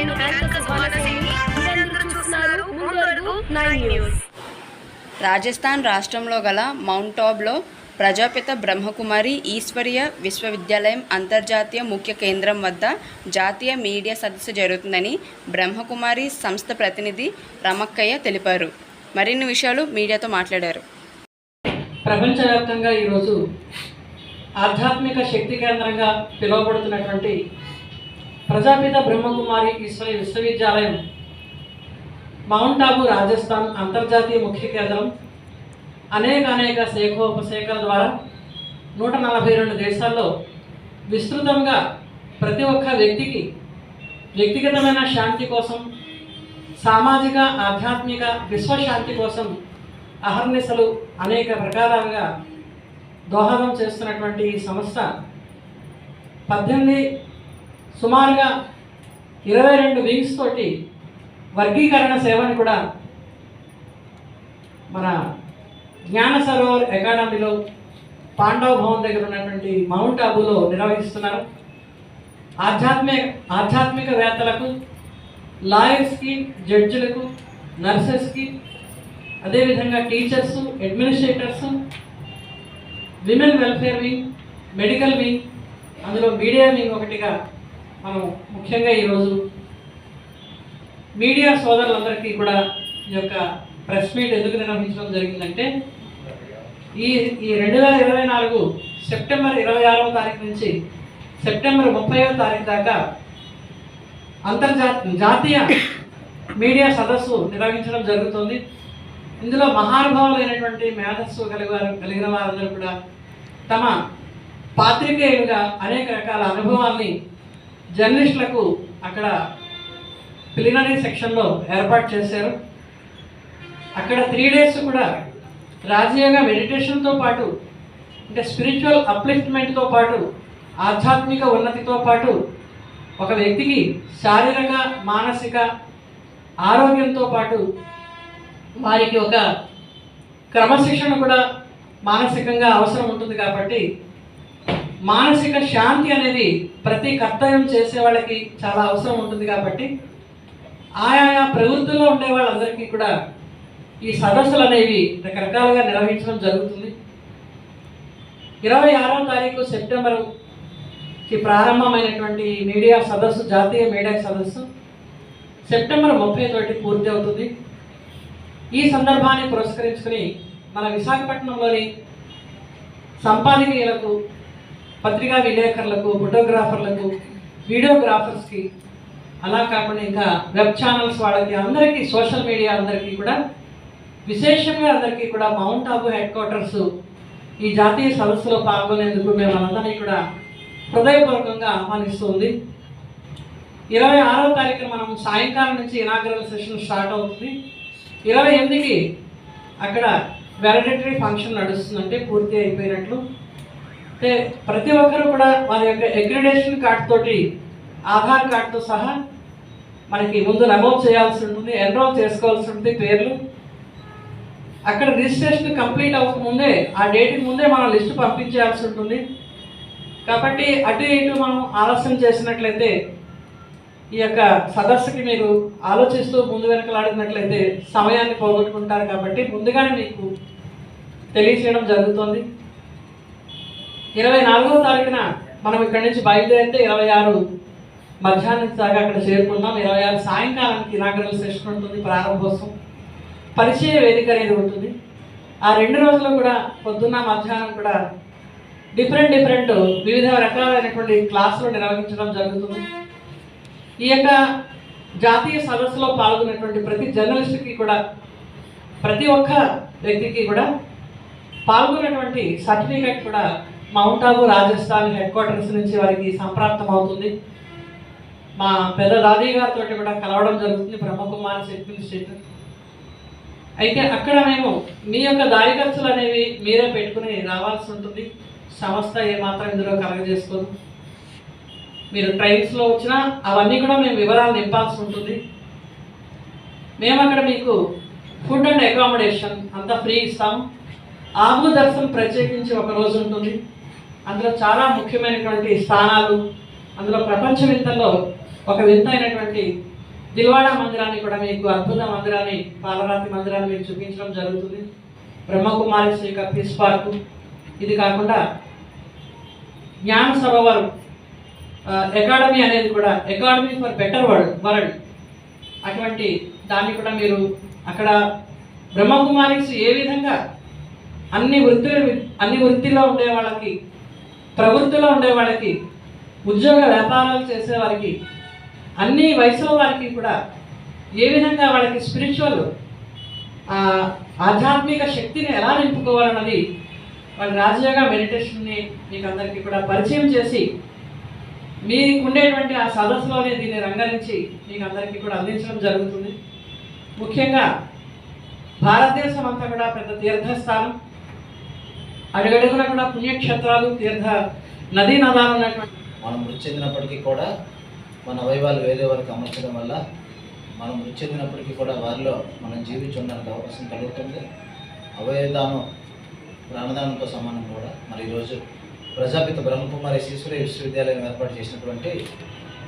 నేను రాజస్థాన్ రాష్ట్రంలో గల మౌంట్ టాబ్లో ప్రజాపిత బ్రహ్మకుమారి ఈశ్వరీయ విశ్వవిద్యాలయం అంతర్జాతీయ ముఖ్య కేంద్రం వద్ద జాతీయ మీడియా సదస్సు జరుగుతుందని బ్రహ్మకుమారి సంస్థ ప్రతినిధి రమక్కయ్య తెలిపారు. మరిన్ని విషయాలు మీడియాతో మాట్లాడారు. ప్రపంచవ్యాప్తంగా ఈరోజు ఆధ్యాత్మిక శక్తి కేంద్రంగా పిలువబడుతున్నటువంటి ప్రజాపిత బ్రహ్మకుమారి ఈశ్వరి విశ్వవిద్యాలయం మౌంట్ ఆబు రాజస్థాన్ అంతర్జాతీయ ముఖ్య కేంద్రం అనేక అనేక శాఖోపశాఖల ద్వారా నూట నలభై రెండు దేశాల్లో విస్తృతంగా ప్రతి ఒక్క వ్యక్తికి వ్యక్తిగతమైన శాంతి కోసం సామాజిక ఆధ్యాత్మిక విశ్వశాంతి కోసం అహర్నిశలు అనేక ప్రకారాలుగా దోహదం చేస్తున్నటువంటి ఈ సంస్థ పద్దెనిమిది సుమారుగా ఇరవై రెండు వింగ్స్ తోటి వర్గీకరణ సేవని కూడా మన జ్ఞాన సరోవర్ అకాడమీలో పాండవ భవన్ దగ్గర ఉన్నటువంటి మౌంట్ ఆబులో నిర్వహిస్తున్నారు. ఆధ్యాత్మిక ఆధ్యాత్మికవేత్తలకు లాయర్స్కి జడ్జిలకు నర్సెస్కి అదేవిధంగా teachers administrators women welfare wing medical wing అందులో మీడియా వింగ్ ఒకటిగా మనం ముఖ్యంగా ఈరోజు మీడియా సోదరులందరికీ కూడా ఈ యొక్క ప్రెస్ మీట్ ఎందుకు నిర్వహించడం జరిగిందంటే ఈ ఈ రెండు వేల ఇరవై నాలుగు సెప్టెంబర్ ఇరవై ఆరవ తారీఖు నుంచి సెప్టెంబర్ ముప్పైవ తారీఖు దాకా అంతర్జాతీయ జాతీయ మీడియా సదస్సు నిర్వహించడం జరుగుతుంది. ఇందులో మహానుభావులైనటువంటి మేధస్సు కలిగారు కలిగిన వారందరూ కూడా తమ పాత్రికేయులుగా అనేక రకాల అనుభవాల్ని జర్నలిస్టులకు అక్కడ ప్రిలినరీ సెక్షన్లో ఏర్పాటు చేశారు. అక్కడ త్రీ డేస్ కూడా రాజయోగ మెడిటేషన్తో పాటు అంటే స్పిరిచువల్ అప్లిఫ్ట్మెంట్తో పాటు ఆధ్యాత్మిక ఉన్నతితో పాటు ఒక వ్యక్తికి శారీరక మానసిక ఆరోగ్యంతో పాటు వారికి ఒక క్రమశిక్షణ కూడా మానసికంగా అవసరం ఉంటుంది కాబట్టి మానసిక శాంతి అనేది ప్రతి కర్తవ్యం చేసే వాళ్ళకి చాలా అవసరం ఉంటుంది కాబట్టి ఆయా ప్రవృత్తుల్లో ఉండే వాళ్ళందరికీ కూడా ఈ సదస్సులు అనేవి రకరకాలుగా నిర్వహించడం జరుగుతుంది. ఇరవై ఆరో తారీఖు సెప్టెంబర్కి ప్రారంభమైనటువంటి మీడియా సదస్సు జాతీయ మీడియా సదస్సు సెప్టెంబర్ ముప్పై తోటి పూర్తి అవుతుంది. ఈ సందర్భాన్ని పురస్కరించుకుని మన విశాఖపట్నంలోని సంపాదకీయులకు పత్రికా విలేకరులకు ఫోటోగ్రాఫర్లకు వీడియోగ్రాఫర్స్కి అలా కాకుండా ఇంకా వెబ్ ఛానల్స్ వాళ్ళకి అందరికీ సోషల్ మీడియా అందరికీ కూడా విశేషంగా అందరికీ కూడా మౌంట్ ఆబు హెడ్ క్వార్టర్స్ ఈ జాతీయ సదస్సులో పాల్గొనేందుకు మేము అందరినీ కూడా హృదయపూర్వకంగా ఆహ్వానిస్తుంది ఇరవై ఆరో తారీఖున మనం సాయంకాలం నుంచి ఇనాగ్రల్ సెషన్ స్టార్ట్ అవుతుంది. ఇరవై ఎనిమిదికి అక్కడ వెరడటరీ ఫంక్షన్ నడుస్తుందంటే పూర్తి అయిపోయినట్లు. అంటే ప్రతి ఒక్కరు కూడా వారి యొక్క అగ్రిడేషన్ కార్డ్ తోటి ఆధార్ కార్డుతో సహా మనకి ముందు నమోదు చేయాల్సి ఉంటుంది ఎన్రోల్ చేసుకోవాల్సి ఉంటుంది పేర్లు. అక్కడ రిజిస్ట్రేషన్ కంప్లీట్ అవ్వకముందే ఆ డేట్కి ముందే మనం లిస్టు పంపించేయాల్సి ఉంటుంది. కాబట్టి అటు ఇటు మనం ఆలస్యం చేసినట్లయితే ఈ యొక్క సదస్సుకి మీరు ఆలోచిస్తూ ముందు వెనకలాడినట్లయితే సమయాన్ని పోగొట్టుకుంటారు కాబట్టి ముందుగానే మీకు తెలియచేయడం జరుగుతుంది. ఇరవై నాలుగవ తారీఖున మనం ఇక్కడి నుంచి బయలుదేరితే ఇరవై ఆరు మధ్యాహ్నం దాకా అక్కడ చేరుకుంటాం. ఇరవై ఆరు సాయంకాలానికి ఇనాగరల్ సెషన్ ఉంటుంది ప్రారంభోత్సవం. పరిచయ వేదిక అనేది ఉంటుంది. ఆ రెండు రోజులు కూడా పొద్దున్న మధ్యాహ్నం కూడా డిఫరెంట్ డిఫరెంట్ వివిధ రకాలైనటువంటి క్లాసులు నిర్వహించడం జరుగుతుంది. ఈ యొక్క జాతీయ సదస్సులో పాల్గొనేటువంటి ప్రతి జర్నలిస్ట్కి కూడా ప్రతి ఒక్క వ్యక్తికి కూడా పాల్గొన్నటువంటి సర్టిఫికేట్ కూడా Mount Abu Rajasthan headquarters నుంచి వారికి సంప్రాప్తం అవుతుంది మా పెద్ద దాది గారితో కూడా కలవడం జరుగుతుంది బ్రహ్మకుమారి అడ్మినిస్ట్రేటర్ అయితే అక్కడ మేము మీ యొక్క దారి ఖర్చులు అనేవి మీరే పెట్టుకుని రావాల్సి ఉంటుంది. సంస్థ ఏమాత్రం ఇందులో కలగజేసుకోదు. మీరు ట్రైన్స్లో వచ్చినా అవన్నీ కూడా మేము వివరాలు నింపాల్సి ఉంటుంది. మేము అక్కడ మీకు ఫుడ్ అండ్ అకామిడేషన్ అంతా ఫ్రీ ఇస్తాం. ఆబు దర్శనం ప్రత్యేకించి ఒక రోజు ఉంటుంది. అందులో చాలా ముఖ్యమైనటువంటి స్థానాలు అందులో ప్రపంచ వింతల్లో ఒక వింత అయినటువంటి దిల్వాడ మందిరాన్ని కూడా మీకు అద్భుత మందిరాన్ని పాలరాతి మందిరాన్ని మీకు చూపించడం జరుగుతుంది. బ్రహ్మకుమారి యొక్క పీస్ పార్క్. ఇది కాకుండా జ్ఞాన సరోవరం అకాడమీ అనేది కూడా academy for better world world. అటువంటి దాన్ని కూడా మీరు అక్కడ బ్రహ్మకుమారిస్ ఏ విధంగా అన్ని వృత్తులు అన్ని వృత్తిలో ఉండే వాళ్ళకి ప్రవృత్తిలో ఉండే వాళ్ళకి ఉద్యోగ వ్యాపారాలు చేసే వారికి అన్ని వయసుల వారికి కూడా ఏ విధంగా వాళ్ళకి స్పిరిచువల్ ఆధ్యాత్మిక శక్తిని ఎలా నింపుకోవాలన్నది వాళ్ళ రాజయోగ మెడిటేషన్ని మీకు అందరికీ కూడా పరిచయం చేసి మీకు ఉండేటువంటి ఆ సదస్సులోనే దీన్ని రంగరించి మీకు అందరికీ కూడా అందించడం జరుగుతుంది. ముఖ్యంగా భారతదేశం అంతా కూడా పెద్ద తీర్థస్థానం. అడుగడుగున కూడా పుణ్యక్షేత్రాలు తీర్థ నదీ నదాలు ఉన్నటువంటి మనం మృతి చెందినప్పటికీ కూడా మన అవయవాలు వేరే వారికి అమర్చడం వల్ల మనం మృతి చెందినప్పటికీ కూడా వారిలో మనం జీవించి ఉండడానికి అవకాశం కలుగుతుంది. అవయదానం ప్రాణదానంతో సమానం కూడా. మరి ఈరోజు ప్రజాపిత బ్రహ్మకుమారి శిశుర విశ్వవిద్యాలయం ఏర్పాటు చేసినటువంటి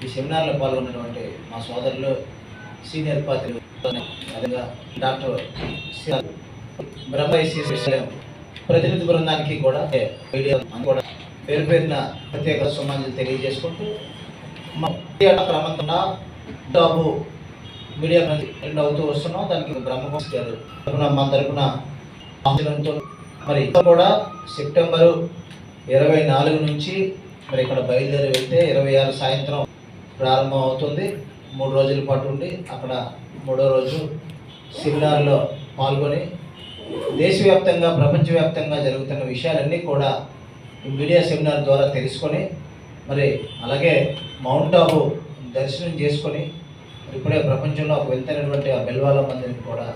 ఈ సెమినార్లో పాల్గొన్నటువంటి మా సోదరులు సీనియర్ పాత్రి అదేవిధంగా డాక్టర్ బ్రహ్మ విశ్వవిద్యాలయం ప్రతినిధి బృందానికి కూడా మీడియా కూడా పేరు పేరున ప్రత్యేక సుమాంజలి తెలియజేసుకుంటూ మీడియా క్రమంగా డబ్బు మీడియా నుంచి రెండు అవుతూ వస్తున్నాం. దానికి బ్రహ్మకోశ్ గారు తరపున మా మరి ఇక్కడ కూడా సెప్టెంబరు ఇరవై నాలుగు నుంచి మరి ఇక్కడ బయలుదేరి వెళ్తే ఇరవై ఆరు సాయంత్రం ప్రారంభం అవుతుంది. మూడు రోజుల పాటు ఉండి అక్కడ మూడో రోజు సెమినార్లో పాల్గొని దేశవ్యాప్తంగా ప్రపంచవ్యాప్తంగా జరుగుతున్న విషయాలన్నీ కూడా ఈ మీడియా సెమినార్ ద్వారా తెలుసుకొని మరి అలాగే మౌంట్ ఆబు దర్శనం చేసుకొని ఇప్పుడే ప్రపంచంలో ఒక వింతైనటువంటి ఆ బెల్వాల మందిరం కూడా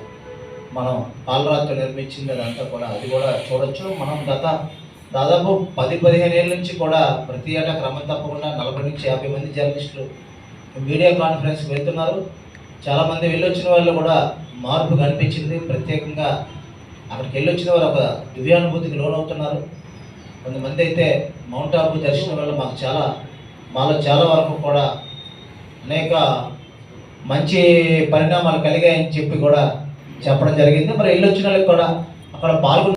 మనం పాలరాతితో నిర్మించింది అదంతా కూడా అది కూడా చూడొచ్చు. మనం గత దాదాపు పది పదిహేను ఏళ్ళ నుంచి కూడా ప్రతి ఏటా క్రమం తప్పకుండా నలభై నుంచి యాభై మంది జర్నలిస్టులు మీడియా కాన్ఫరెన్స్కి వెళ్తున్నారు. చాలామంది వెళ్ళొచ్చిన వాళ్ళు కూడా మార్పు కనిపించింది. ప్రత్యేకంగా అక్కడికి వెళ్ళి వచ్చిన వారు ఒక దివ్యానుభూతికి లోనవుతున్నారు. కొంతమంది అయితే మౌంట్ ఆబు దర్శనం వల్ల మాకు చాలా మాలో చాలా వరకు కూడా అనేక మంచి పరిణామాలు కలిగాయని చెప్పి కూడా చెప్పడం జరిగింది. మరి వెళ్ళొచ్చిన వాళ్ళకి కూడా అక్కడ పాల్గొన్న